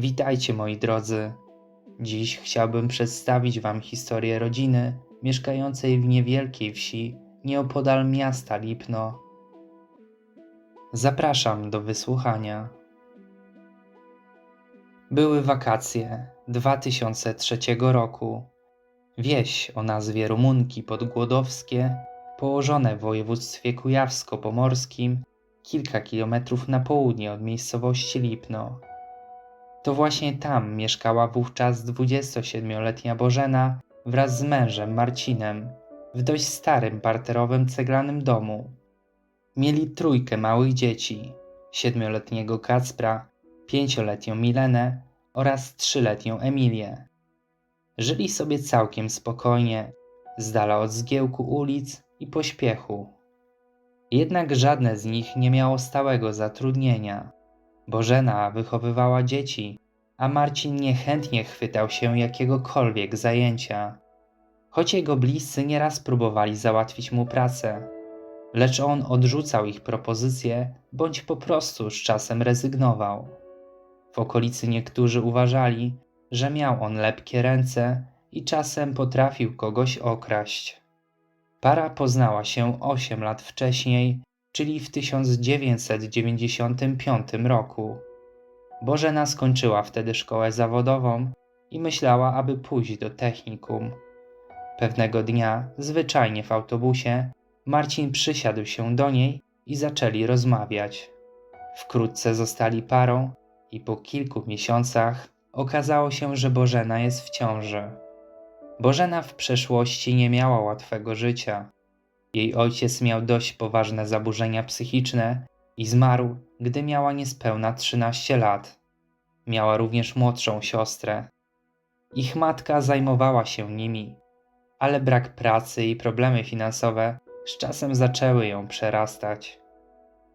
Witajcie moi drodzy. Dziś chciałbym przedstawić Wam historię rodziny mieszkającej w niewielkiej wsi nieopodal miasta Lipno. Zapraszam do wysłuchania. Były wakacje 2003 roku. Wieś o nazwie Rumunki Podgłodowskie, położone w województwie kujawsko-pomorskim, kilka kilometrów na południe od miejscowości Lipno. To właśnie tam mieszkała wówczas 27-letnia Bożena wraz z mężem Marcinem w dość starym parterowym ceglanym domu. Mieli trójkę małych dzieci: siedmioletniego Kacpra, pięcioletnią Milenę oraz trzyletnią Emilię. Żyli sobie całkiem spokojnie, z dala od zgiełku ulic i pośpiechu. Jednak żadne z nich nie miało stałego zatrudnienia. Bożena wychowywała dzieci, a Marcin niechętnie chwytał się jakiegokolwiek zajęcia. Choć jego bliscy nieraz próbowali załatwić mu pracę, lecz on odrzucał ich propozycje bądź po prostu z czasem rezygnował. W okolicy niektórzy uważali, że miał on lepkie ręce i czasem potrafił kogoś okraść. Para poznała się 8 lat wcześniej, czyli w 1995 roku. Bożena skończyła wtedy szkołę zawodową i myślała, aby pójść do technikum. Pewnego dnia, zwyczajnie w autobusie, Marcin przysiadł się do niej i zaczęli rozmawiać. Wkrótce zostali parą i po kilku miesiącach okazało się, że Bożena jest w ciąży. Bożena w przeszłości nie miała łatwego życia. Jej ojciec miał dość poważne zaburzenia psychiczne i zmarł, gdy miała niespełna 13 lat. Miała również młodszą siostrę. Ich matka zajmowała się nimi, ale brak pracy i problemy finansowe z czasem zaczęły ją przerastać.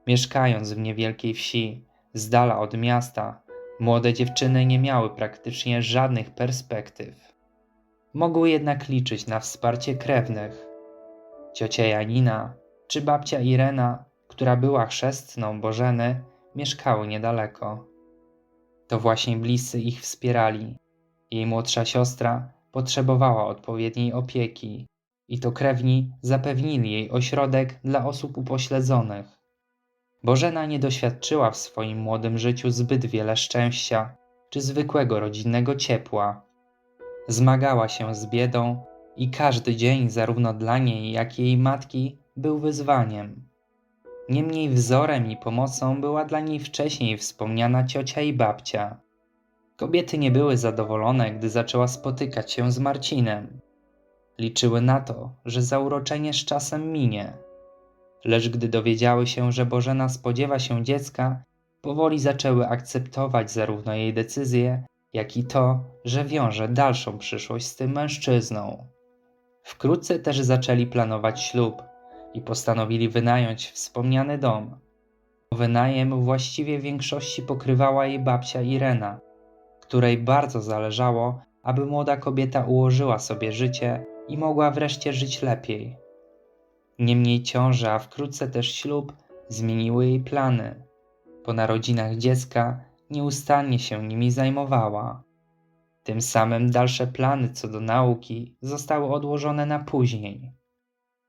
Mieszkając w niewielkiej wsi, z dala od miasta, młode dziewczyny nie miały praktycznie żadnych perspektyw. Mogły jednak liczyć na wsparcie krewnych. Ciocia Janina czy babcia Irena, która była chrzestną Bożeny, mieszkały niedaleko. To właśnie bliscy ich wspierali. Jej młodsza siostra potrzebowała odpowiedniej opieki i to krewni zapewnili jej ośrodek dla osób upośledzonych. Bożena nie doświadczyła w swoim młodym życiu zbyt wiele szczęścia czy zwykłego rodzinnego ciepła. Zmagała się z biedą i każdy dzień, zarówno dla niej, jak i jej matki, był wyzwaniem. Niemniej wzorem i pomocą była dla niej wcześniej wspomniana ciocia i babcia. Kobiety nie były zadowolone, gdy zaczęła spotykać się z Marcinem. Liczyły na to, że zauroczenie z czasem minie. Lecz gdy dowiedziały się, że Bożena spodziewa się dziecka, powoli zaczęły akceptować zarówno jej decyzję, jak i to, że wiąże dalszą przyszłość z tym mężczyzną. Wkrótce też zaczęli planować ślub i postanowili wynająć wspomniany dom. Wynajem właściwie w większości pokrywała jej babcia Irena, której bardzo zależało, aby młoda kobieta ułożyła sobie życie i mogła wreszcie żyć lepiej. Niemniej ciąża, a wkrótce też ślub zmieniły jej plany. Po narodzinach dziecka nieustannie się nimi zajmowała. Tym samym dalsze plany co do nauki zostały odłożone na później.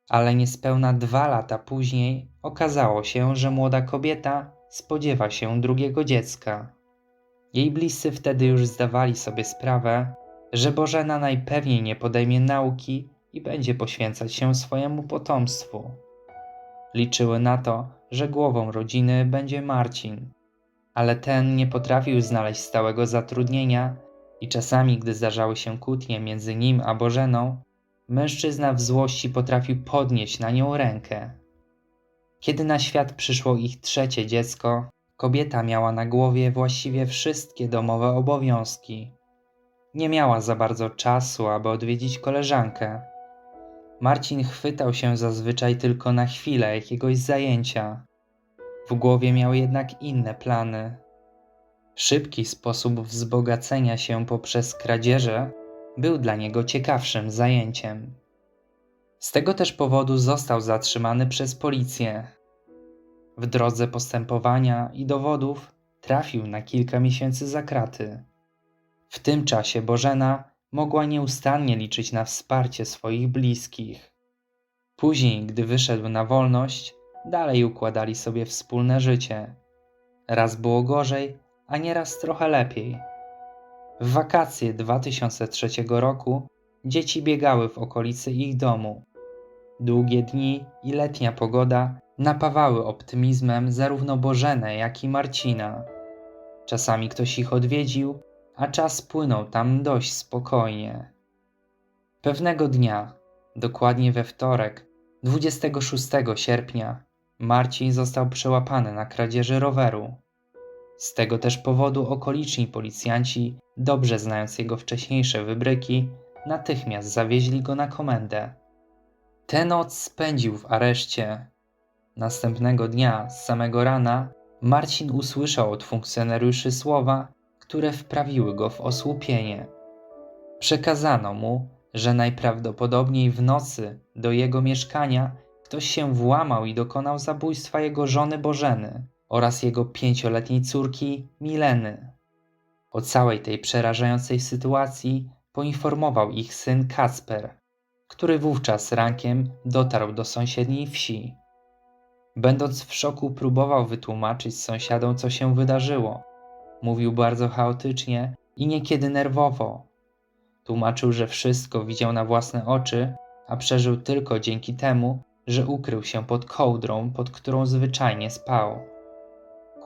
Ale niespełna dwa lata później okazało się, że młoda kobieta spodziewa się drugiego dziecka. Jej bliscy wtedy już zdawali sobie sprawę, że Bożena najpewniej nie podejmie nauki i będzie poświęcać się swojemu potomstwu. Liczyły na to, że głową rodziny będzie Marcin, ale ten nie potrafił znaleźć stałego zatrudnienia i czasami, gdy zdarzały się kłótnie między nim a Bożeną, mężczyzna w złości potrafił podnieść na nią rękę. Kiedy na świat przyszło ich trzecie dziecko, kobieta miała na głowie właściwie wszystkie domowe obowiązki. Nie miała za bardzo czasu, aby odwiedzić koleżankę. Marcin chwytał się zazwyczaj tylko na chwilę jakiegoś zajęcia. W głowie miał jednak inne plany. Szybki sposób wzbogacenia się poprzez kradzieże był dla niego ciekawszym zajęciem. Z tego też powodu został zatrzymany przez policję. W drodze postępowania i dowodów trafił na kilka miesięcy za kraty. W tym czasie Bożena mogła nieustannie liczyć na wsparcie swoich bliskich. Później, gdy wyszedł na wolność, dalej układali sobie wspólne życie. Raz było gorzej, a nieraz trochę lepiej. W wakacje 2003 roku dzieci biegały w okolicy ich domu. Długie dni i letnia pogoda napawały optymizmem zarówno Bożenę, jak i Marcina. Czasami ktoś ich odwiedził, a czas płynął tam dość spokojnie. Pewnego dnia, dokładnie we wtorek, 26 sierpnia, Marcin został przełapany na kradzieży roweru. Z tego też powodu okoliczni policjanci, dobrze znając jego wcześniejsze wybryki, natychmiast zawieźli go na komendę. Tę noc spędził w areszcie. Następnego dnia, z samego rana, Marcin usłyszał od funkcjonariuszy słowa, które wprawiły go w osłupienie. Przekazano mu, że najprawdopodobniej w nocy do jego mieszkania ktoś się włamał i dokonał zabójstwa jego żony Bożeny oraz jego pięcioletniej córki Mileny. O całej tej przerażającej sytuacji poinformował ich syn Kacper, który wówczas rankiem dotarł do sąsiedniej wsi. Będąc w szoku, próbował wytłumaczyć sąsiadom, co się wydarzyło. Mówił bardzo chaotycznie i niekiedy nerwowo. Tłumaczył, że wszystko widział na własne oczy, a przeżył tylko dzięki temu, że ukrył się pod kołdrą, pod którą zwyczajnie spał.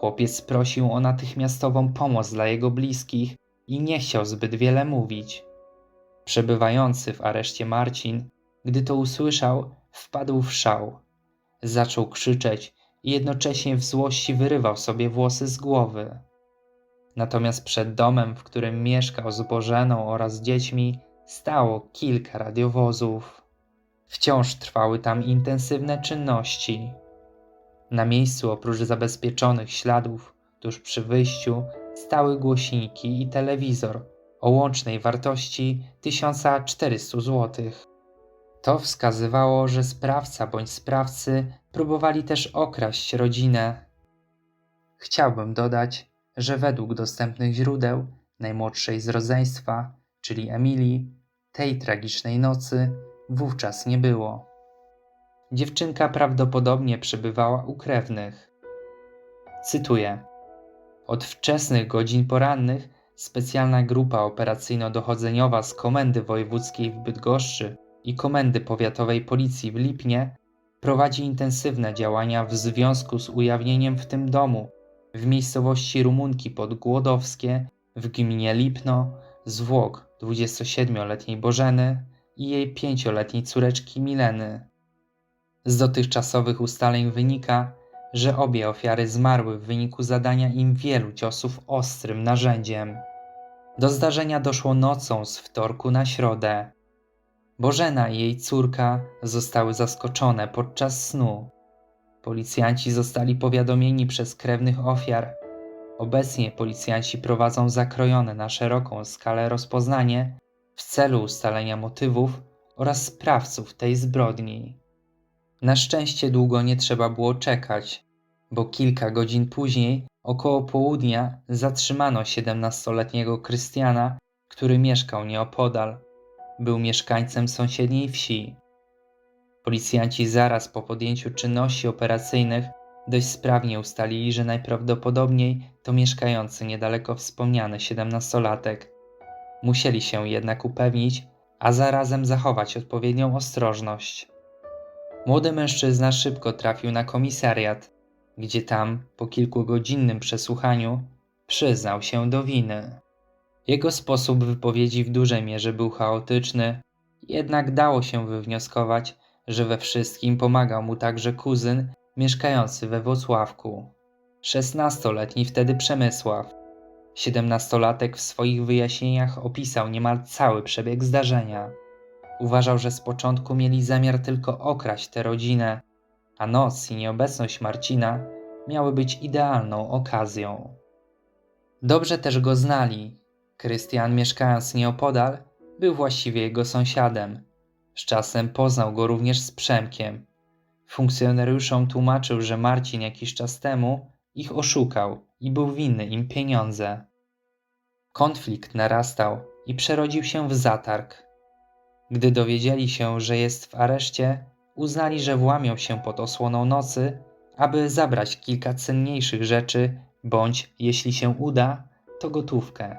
Chłopiec prosił o natychmiastową pomoc dla jego bliskich i nie chciał zbyt wiele mówić. Przebywający w areszcie Marcin, gdy to usłyszał, wpadł w szał. Zaczął krzyczeć i jednocześnie w złości wyrywał sobie włosy z głowy. Natomiast przed domem, w którym mieszkał z Bożeną oraz dziećmi, stało kilka radiowozów. Wciąż trwały tam intensywne czynności. Na miejscu, oprócz zabezpieczonych śladów, tuż przy wyjściu, stały głośniki i telewizor o łącznej wartości 1400 zł. To wskazywało, że sprawca bądź sprawcy próbowali też okraść rodzinę. Chciałbym dodać, że według dostępnych źródeł, najmłodszej z rodzeństwa, czyli Emilii, tej tragicznej nocy wówczas nie było. Dziewczynka prawdopodobnie przebywała u krewnych. Cytuję: Od wczesnych godzin porannych specjalna grupa operacyjno-dochodzeniowa z Komendy Wojewódzkiej w Bydgoszczy i Komendy Powiatowej Policji w Lipnie prowadzi intensywne działania w związku z ujawnieniem w tym domu w miejscowości Rumunki Podgłodowskie w gminie Lipno zwłok 27-letniej Bożeny i jej 5-letniej córeczki Mileny. Z dotychczasowych ustaleń wynika, że obie ofiary zmarły w wyniku zadania im wielu ciosów ostrym narzędziem. Do zdarzenia doszło nocą z wtorku na środę. Bożena i jej córka zostały zaskoczone podczas snu. Policjanci zostali powiadomieni przez krewnych ofiar. Obecnie policjanci prowadzą zakrojone na szeroką skalę rozpoznanie w celu ustalenia motywów oraz sprawców tej zbrodni. Na szczęście długo nie trzeba było czekać, bo kilka godzin później, około południa, zatrzymano 17-letniego Krystiana, który mieszkał nieopodal. Był mieszkańcem sąsiedniej wsi. Policjanci zaraz po podjęciu czynności operacyjnych dość sprawnie ustalili, że najprawdopodobniej to mieszkający niedaleko wspomniany 17-latek. Musieli się jednak upewnić, a zarazem zachować odpowiednią ostrożność. Młody mężczyzna szybko trafił na komisariat, gdzie tam, po kilkugodzinnym przesłuchaniu, przyznał się do winy. Jego sposób wypowiedzi w dużej mierze był chaotyczny, jednak dało się wywnioskować, że we wszystkim pomagał mu także kuzyn mieszkający we Włocławku. Szesnastoletni wtedy Przemysław. Siedemnastolatek w swoich wyjaśnieniach opisał niemal cały przebieg zdarzenia. Uważał, że z początku mieli zamiar tylko okraść tę rodzinę, a noc i nieobecność Marcina miały być idealną okazją. Dobrze też go znali. Krystian, mieszkając nieopodal, był właściwie jego sąsiadem. Z czasem poznał go również z Przemkiem. Funkcjonariuszom tłumaczył, że Marcin jakiś czas temu ich oszukał i był winny im pieniądze. Konflikt narastał i przerodził się w zatarg. Gdy dowiedzieli się, że jest w areszcie, uznali, że włamią się pod osłoną nocy, aby zabrać kilka cenniejszych rzeczy, bądź, jeśli się uda, to gotówkę.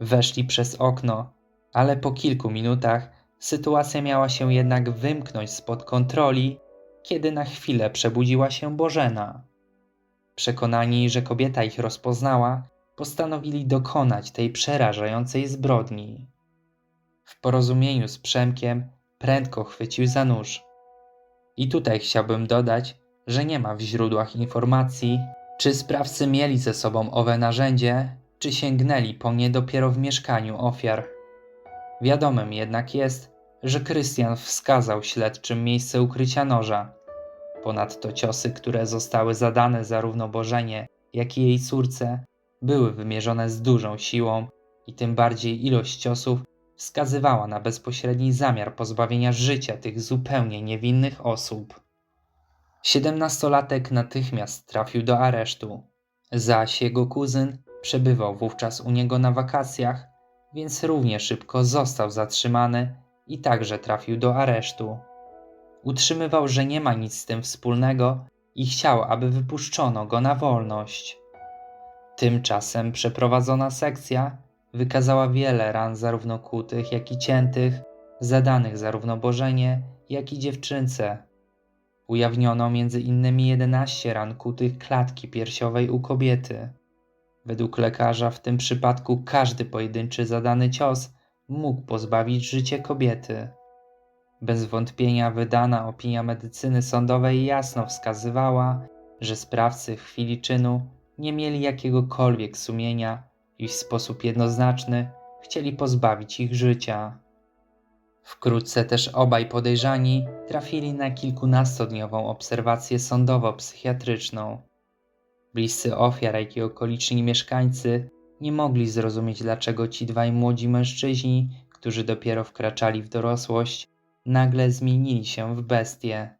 Weszli przez okno, ale po kilku minutach sytuacja miała się jednak wymknąć spod kontroli, kiedy na chwilę przebudziła się Bożena. Przekonani, że kobieta ich rozpoznała, postanowili dokonać tej przerażającej zbrodni. W porozumieniu z Przemkiem prędko chwycił za nóż. I tutaj chciałbym dodać, że nie ma w źródłach informacji, czy sprawcy mieli ze sobą owe narzędzie, czy sięgnęli po nie dopiero w mieszkaniu ofiar. Wiadomym jednak jest, że Krystian wskazał śledczym miejsce ukrycia noża. Ponadto ciosy, które zostały zadane zarówno Bożenie, jak i jej córce, były wymierzone z dużą siłą i tym bardziej ilość ciosów wskazywała na bezpośredni zamiar pozbawienia życia tych zupełnie niewinnych osób. Siedemnastolatek natychmiast trafił do aresztu, zaś jego kuzyn przebywał wówczas u niego na wakacjach, więc równie szybko został zatrzymany i także trafił do aresztu. Utrzymywał, że nie ma nic z tym wspólnego i chciał, aby wypuszczono go na wolność. Tymczasem przeprowadzona sekcja wykazała wiele ran zarówno kutych, jak i ciętych, zadanych zarówno Bożenie, jak i dziewczynce. Ujawniono między innymi 11 ran kutych klatki piersiowej u kobiety. Według lekarza w tym przypadku każdy pojedynczy zadany cios mógł pozbawić życie kobiety. Bez wątpienia wydana opinia medycyny sądowej jasno wskazywała, że sprawcy w chwili czynu nie mieli jakiegokolwiek sumienia i w sposób jednoznaczny chcieli pozbawić ich życia. Wkrótce też obaj podejrzani trafili na kilkunastodniową obserwację sądowo-psychiatryczną. Bliscy ofiar, jak i okoliczni mieszkańcy nie mogli zrozumieć, dlaczego ci dwaj młodzi mężczyźni, którzy dopiero wkraczali w dorosłość, nagle zmienili się w bestie.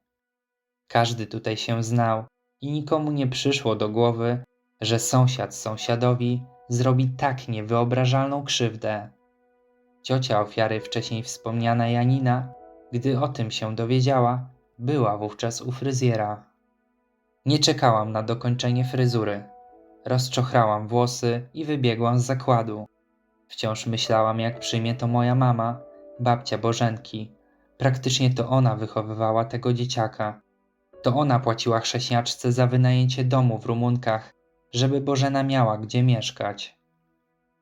Każdy tutaj się znał i nikomu nie przyszło do głowy, że sąsiad sąsiadowi zrobi tak niewyobrażalną krzywdę. Ciocia ofiary, wcześniej wspomniana Janina, gdy o tym się dowiedziała, była wówczas u fryzjera. Nie czekałam na dokończenie fryzury. Rozczochrałam włosy i wybiegłam z zakładu. Wciąż myślałam, jak przyjmie to moja mama, babcia Bożenki. Praktycznie to ona wychowywała tego dzieciaka. To ona płaciła chrześniaczce za wynajęcie domu w Rumunkach, żeby Bożena miała gdzie mieszkać.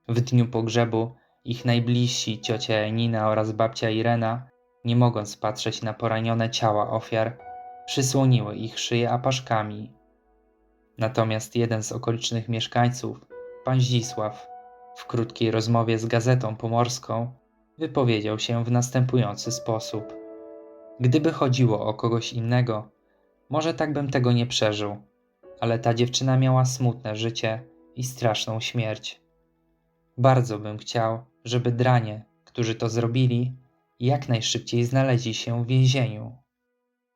W dniu pogrzebu ich najbliżsi ciocia Janina oraz babcia Irena, nie mogąc patrzeć na poranione ciała ofiar, przysłoniły ich szyje apaszkami. Natomiast jeden z okolicznych mieszkańców, pan Zdzisław, w krótkiej rozmowie z Gazetą Pomorską, wypowiedział się w następujący sposób. Gdyby chodziło o kogoś innego, może tak bym tego nie przeżył, ale ta dziewczyna miała smutne życie i straszną śmierć. Bardzo bym chciał, żeby dranie, którzy to zrobili, jak najszybciej znaleźli się w więzieniu.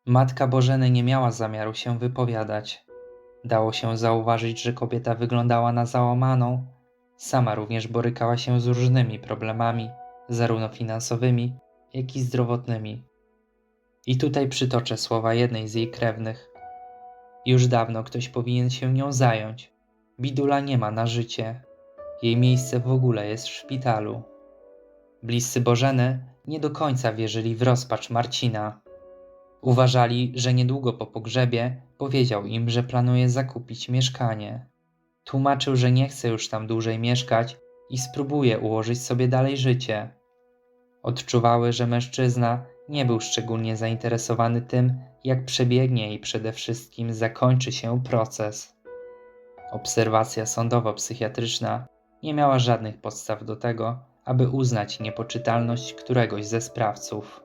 Matka Bożeny nie miała zamiaru się wypowiadać. Dało się zauważyć, że kobieta wyglądała na załamaną. Sama również borykała się z różnymi problemami, zarówno finansowymi, jak i zdrowotnymi. I tutaj przytoczę słowa jednej z jej krewnych. Już dawno ktoś powinien się nią zająć. Bidula nie ma na życie. Jej miejsce w ogóle jest w szpitalu. Bliscy Bożeny nie do końca wierzyli w rozpacz Marcina. Uważali, że niedługo po pogrzebie powiedział im, że planuje zakupić mieszkanie. Tłumaczył, że nie chce już tam dłużej mieszkać i spróbuje ułożyć sobie dalej życie. Odczuwały, że mężczyzna nie był szczególnie zainteresowany tym, jak przebiegnie i przede wszystkim zakończy się proces. Obserwacja sądowo-psychiatryczna nie miała żadnych podstaw do tego, aby uznać niepoczytalność któregoś ze sprawców.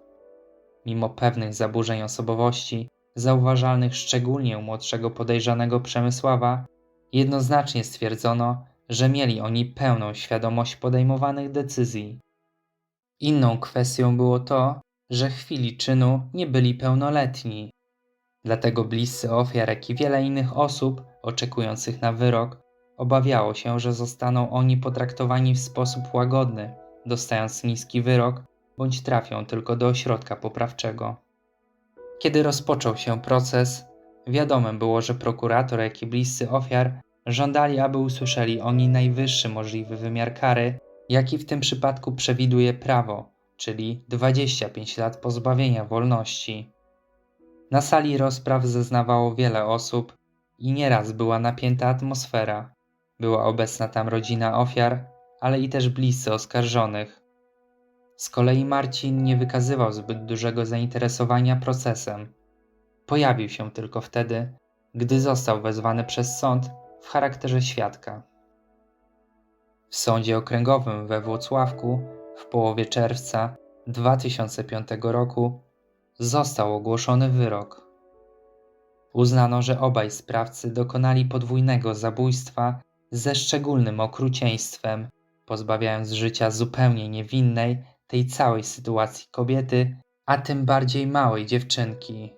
Mimo pewnych zaburzeń osobowości, zauważalnych szczególnie u młodszego podejrzanego Przemysława, jednoznacznie stwierdzono, że mieli oni pełną świadomość podejmowanych decyzji. Inną kwestią było to, że w chwili czynu nie byli pełnoletni. Dlatego bliscy ofiar, jak i wiele innych osób oczekujących na wyrok obawiało się, że zostaną oni potraktowani w sposób łagodny, dostając niski wyrok, bądź trafią tylko do ośrodka poprawczego. Kiedy rozpoczął się proces, wiadomym było, że prokurator, jak i bliscy ofiar żądali, aby usłyszeli oni najwyższy możliwy wymiar kary, jaki w tym przypadku przewiduje prawo, czyli 25 lat pozbawienia wolności. Na sali rozpraw zeznawało wiele osób i nieraz była napięta atmosfera. Była obecna tam rodzina ofiar, ale i też bliscy oskarżonych. Z kolei Marcin nie wykazywał zbyt dużego zainteresowania procesem. Pojawił się tylko wtedy, gdy został wezwany przez sąd w charakterze świadka. W sądzie okręgowym we Włocławku w połowie czerwca 2005 roku został ogłoszony wyrok. Uznano, że obaj sprawcy dokonali podwójnego zabójstwa ze szczególnym okrucieństwem, pozbawiając życia zupełnie niewinnej tej całej sytuacji kobiety, a tym bardziej małej dziewczynki.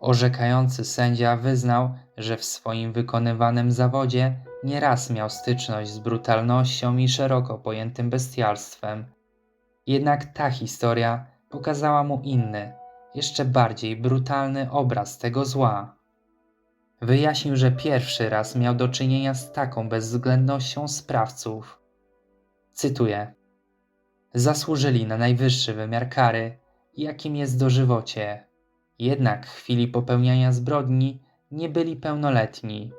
Orzekający sędzia wyznał, że w swoim wykonywanym zawodzie nieraz miał styczność z brutalnością i szeroko pojętym bestialstwem. Jednak ta historia pokazała mu inny, jeszcze bardziej brutalny obraz tego zła. Wyjaśnił, że pierwszy raz miał do czynienia z taką bezwzględnością sprawców. Cytuję: Zasłużyli na najwyższy wymiar kary, jakim jest dożywocie. Jednak w chwili popełniania zbrodni nie byli pełnoletni.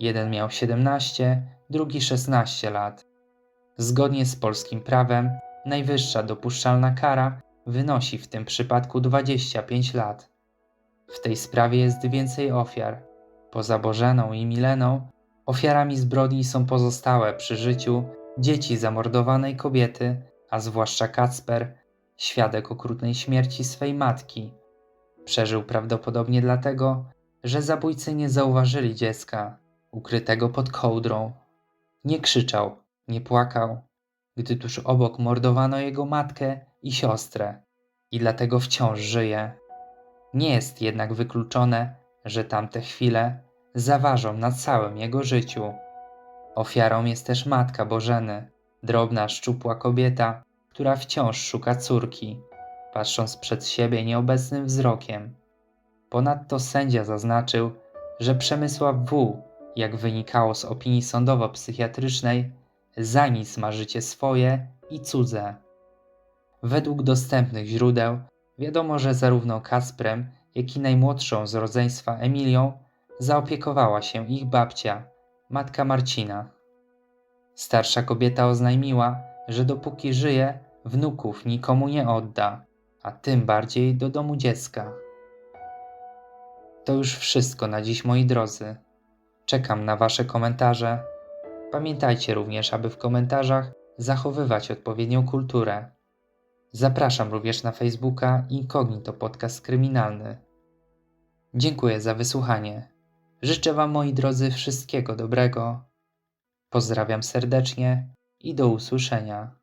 Jeden miał 17, drugi 16 lat. Zgodnie z polskim prawem, najwyższa dopuszczalna kara wynosi w tym przypadku 25 lat. W tej sprawie jest więcej ofiar. Poza Bożeną i Mileną, ofiarami zbrodni są pozostałe przy życiu dzieci zamordowanej kobiety, a zwłaszcza Kacper, świadek okrutnej śmierci swej matki. Przeżył prawdopodobnie dlatego, że zabójcy nie zauważyli dziecka, ukrytego pod kołdrą. Nie krzyczał, nie płakał, gdy tuż obok mordowano jego matkę i siostrę, i dlatego wciąż żyje. Nie jest jednak wykluczone, że tamte chwile zaważą na całym jego życiu. Ofiarą jest też matka Bożeny, drobna, szczupła kobieta, która wciąż szuka córki, patrząc przed siebie nieobecnym wzrokiem. Ponadto sędzia zaznaczył, że Przemysław W., jak wynikało z opinii sądowo-psychiatrycznej, za nic ma życie swoje i cudze. Według dostępnych źródeł wiadomo, że zarówno Kasprem, jak i najmłodszą z rodzeństwa Emilią zaopiekowała się ich babcia, matka Marcina. Starsza kobieta oznajmiła, że dopóki żyje, wnuków nikomu nie odda, a tym bardziej do domu dziecka. To już wszystko na dziś, moi drodzy. Czekam na Wasze komentarze. Pamiętajcie również, aby w komentarzach zachowywać odpowiednią kulturę. Zapraszam również na Facebooka Incognito Podcast Kryminalny. Dziękuję za wysłuchanie. Życzę Wam, moi drodzy, wszystkiego dobrego. Pozdrawiam serdecznie i do usłyszenia.